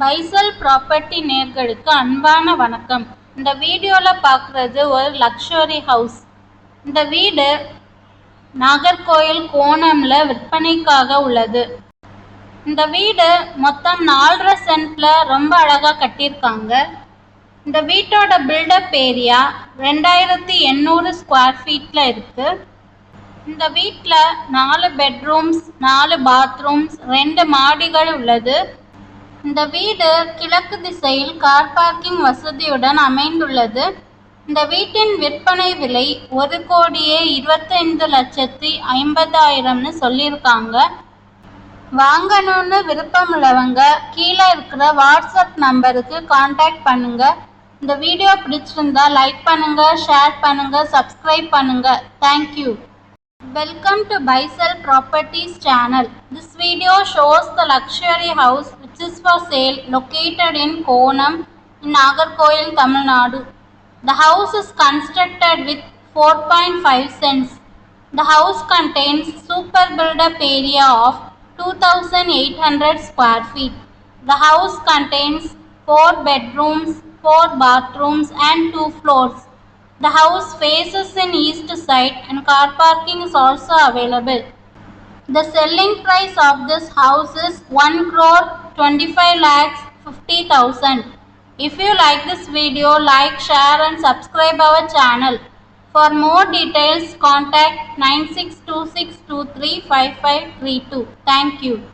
பைசல் property நேர்களுக்கு அன்பான வணக்கம். இந்த வீடியோவில் பார்க்குறது ஒரு லக்ஷரி ஹவுஸ். இந்த வீடு நாகர்கோயில் கோணமில் விற்பனைக்காக உள்ளது. இந்த வீடு மொத்தம் நாலரை சென்ட்ல ரொம்ப அழகாக கட்டியிருக்காங்க. இந்த வீட்டோட பில்டப் ஏரியா ரெண்டாயிரத்தி எண்ணூறு ஸ்கொயர் ஃபீட்டில் இருக்குது இந்த வீட்டில் நாலு பெட்ரூம்ஸ் நாலு பாத்ரூம்ஸ் ரெண்டு மாடிகள் உள்ளது. இந்த வீடு கிழக்கு திசையில் கார் பார்க்கிங் வசதியுடன் அமைந்துள்ளது. இந்த வீட்டின் விற்பனை விலை ஒரு கோடியே இருபத்தைந்து லட்சத்தி ஐம்பதாயிரம்னு சொல்லியிருக்காங்க. வாங்கணும்னு விருப்பம் உள்ளவங்க கீழே இருக்கிற வாட்ஸ்அப் நம்பருக்கு காண்டாக்ட் பண்ணுங்க. இந்த வீடியோ பிடிச்சிருந்தா லைக் பண்ணுங்க ஷேர் பண்ணுங்க சப்ஸ்கிரைப் பண்ணுங்க. Thank you Welcome to Buy-Sell Properties channel. This video shows the luxury house is for sale located in Konam in Nagarkoil, Tamil Nadu. The house is constructed with 4.5 cents. The house contains super build-up area of 2800 square feet. The house contains 4 bedrooms, 4 bathrooms and 2 floors. The house faces in east side and car parking is also available. The selling price of this house is 1 crore 25 lakhs 50,000. If you like this video, like, share and subscribe our channel. For more details, contact 9626235532. Thank you.